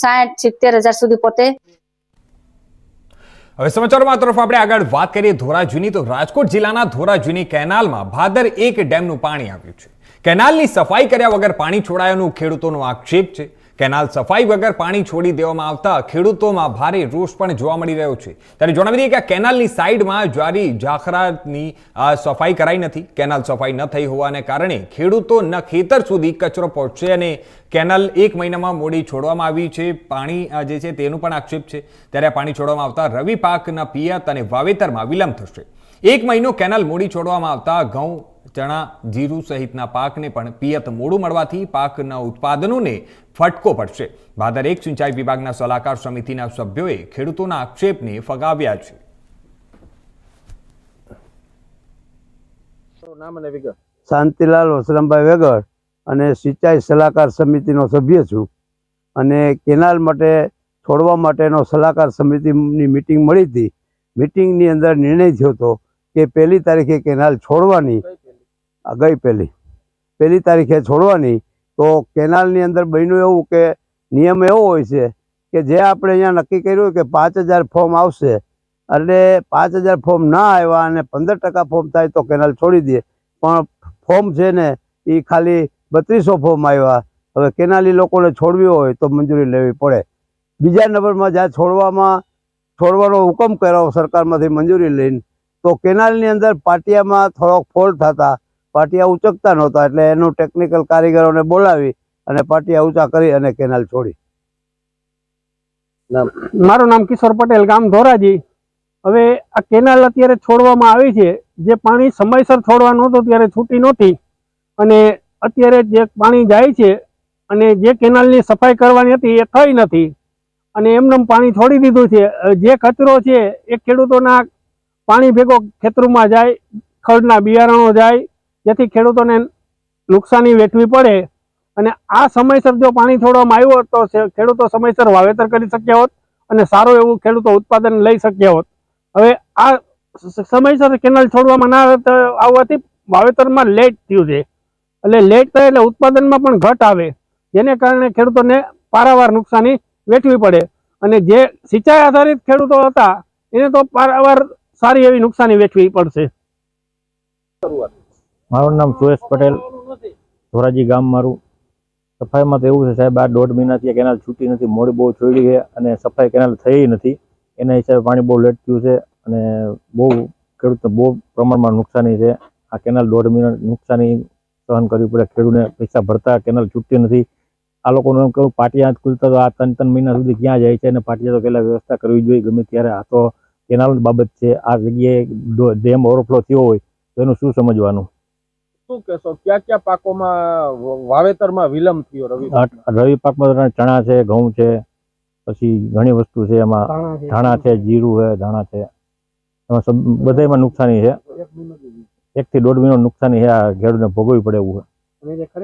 સાઠ, સિત્તેર હજાર સુધી પોતે. હવે સમાચારોમાં તરફ આપણે આગળ વાત કરીએ ધોરાજીની. તો રાજકોટ જિલ્લાના ધોરાજીની કેનાલમાં ભાદર એક ડેમનું પાણી આવ્યું છે. કેનાલની સફાઈ કર્યા વગર પાણી છોડાયાનું ખેડૂતોનો આક્ષેપ છે. કેનાલ સફાઈ વગર પાણી છોડી દેવામાં આવતા ખેડૂતોમાં ભારે રોષ પણ જોવા મળી રહ્યો છે. ત્યારે જણાવી દઈએ કે આ કેનાલની સાઈડમાં જ્વારી ઝાખરાની સફાઈ કરાઈ નથી, કેનાલ સફાઈ ન થઈ હોવાને કારણે ખેડૂતોના ખેતર સુધી કચરો પહોંચશે અને કેનાલ એક મહિનામાં મોડી છોડવામાં આવી છે. પાણી જે છે તેનું પણ આક્ષેપ છે. ત્યારે પાણી છોડવામાં આવતા રવિ પાકના પિયત અને વાવેતરમાં વિલંબ થશે. એક મહિનો કેનાલ મોડી છોડવામાં આવતા ઘઉં ચણા જીરું સહિતના પાકને પણ પિયત મોડું મળવાથી પાકના ઉત્પાદનોને ફટકો પડશે. ભાદર એક સિંચાઈ વિભાગના સલાહકાર સમિતિના સભ્યોએ ખેડૂતોના આક્ષેપને ફગાવ્યા છે. શાંતિલાલ વસરામભાઈ વેગડ અને સિંચાઈ સલાહકાર સમિતિનો સભ્ય છું. અને કેનાલ માટે છોડવા માટેનો સલાહકાર સમિતિની મિટિંગ મળી હતી. મિટિંગની અંદર નિર્ણય થયો હતો કે પહેલી તારીખે કેનાલ છોડવાની આ ગઈ પહેલી. પહેલી તારીખે છોડવાની. તો કેનાલની અંદર બન્યું એવું કે નિયમ એવો હોય છે કે જે આપણે અહીંયા નક્કી કર્યું કે પાંચ હજાર ફોર્મ આવશે. એટલે પાંચ હજાર ફોર્મ ના આવ્યા અને પંદર ટકા ફોર્મ થાય તો કેનાલ છોડી દે. પણ ફોર્મ છે ને એ ખાલી બત્રીસો ફોર્મ આવ્યા. હવે કેનાલી લોકોને છોડવી હોય તો મંજૂરી લેવી પડે. બીજા નંબરમાં જ્યાં છોડવામાં, છોડવાનો હુકમ કર્યો સરકારમાંથી મંજૂરી લઈને, તો કેનાલની અંદર પાટિયામાં થોડોક ફોલ્ટ થતા પાટિયા ઉચકતા નહોતા એટલે એનું ટેકનિકલ કારીગરોને બોલાવી અને પાટિયા ઊંચા કરી અને કેનાલ છોડી. મારું નામ કિશોર પટેલ ગામ ધોરાજી. હવે આ કેનાલ અત્યારે છોડવામાં આવી છે. જે પાણી સમયસર છોડવાનું હતું ત્યારે છૂટી નહોતી. અને અત્યારે જે પાણી જાય છે અને જે કેનાલની સફાઈ કરવાની હતી એ થઈ નથી. અને એમને પાણી છોડી દીધું છે. જે કચરો છે એ ખેડૂતોના પાણી ભેગો ખેતરોમાં જાય ખડના બિયારણો જાય જેથી ખેડૂતોને નુકસાની વેઠવી પડે અને આ સમયસર જો પાણી છોડવામાં આવ્યું હોત તો ખેડૂતો સમયસર વાવેતર કરી શક્યા હોત અને સારું એવું ખેડૂતો ઉત્પાદન લઈ શક્યા હોત. હવે આ સમયસર કેનાલ છોડવામાં ના આવવાથી વાવેતરમાં લેટ થયું છે. એટલે લેટ થાય એટલે ઉત્પાદનમાં પણ ઘટ આવે. જેને કારણે ખેડૂતોને પારાવાર નુકસાની વેઠવી પડે. અને જે સિંચાઈ આધારિત ખેડૂતો હતા, એને તો પારાવાર સારી એવી નુકસાની વેઠવી પડશે. મારું નામ સુરેશ પટેલ, ધોરાજી ગામ મારું. સફાઈમાં તો એવું છે સાહેબ, આ દોઢ મહિનાથી કેનાલ છૂટી નથી, મોડી બહુ છોડી છે અને સફાઈ કેનાલ થઈ નથી. એના હિસાબે પાણી બહુ લેટ થયું છે અને બહુ ખેડૂતને બહુ પ્રમાણમાં નુકસાની છે. આ કેનાલ દોઢ મહિના નુકસાની સહન કરવી પડે ખેડૂતને પૈસા ભરતા, કેનાલ છૂટતી નથી. આ લોકોનું એમ કહ્યું પાટિયા ખુલતા તો આ ત્રણ ત્રણ મહિના સુધી ક્યાં જાય છે અને પાટિયા તો પહેલાં વ્યવસ્થા કરવી જોઈએ, ગમે ત્યારે. આ તો કેનાલ બાબત છે. આ જગ્યાએ ડેમ ઓવરફ્લો થયો હોય તો એનું શું સમજવાનું? શું કહેશો? કયા કયા પાકોમાં વાવેતરમાં વિલંબ થયો રવિ રવિ પાકમાં ચણા છે ઘઉં છે પછી ઘણી વસ્તુ છે એમાં. ધાણા છે. જીરું છે ધાણા છે. એમાં બધામાં નુકસાની છે. એક થી દોઢ મહિનો નુકસાની છે આ ખેડૂતને ભોગવવી પડે એવું છે.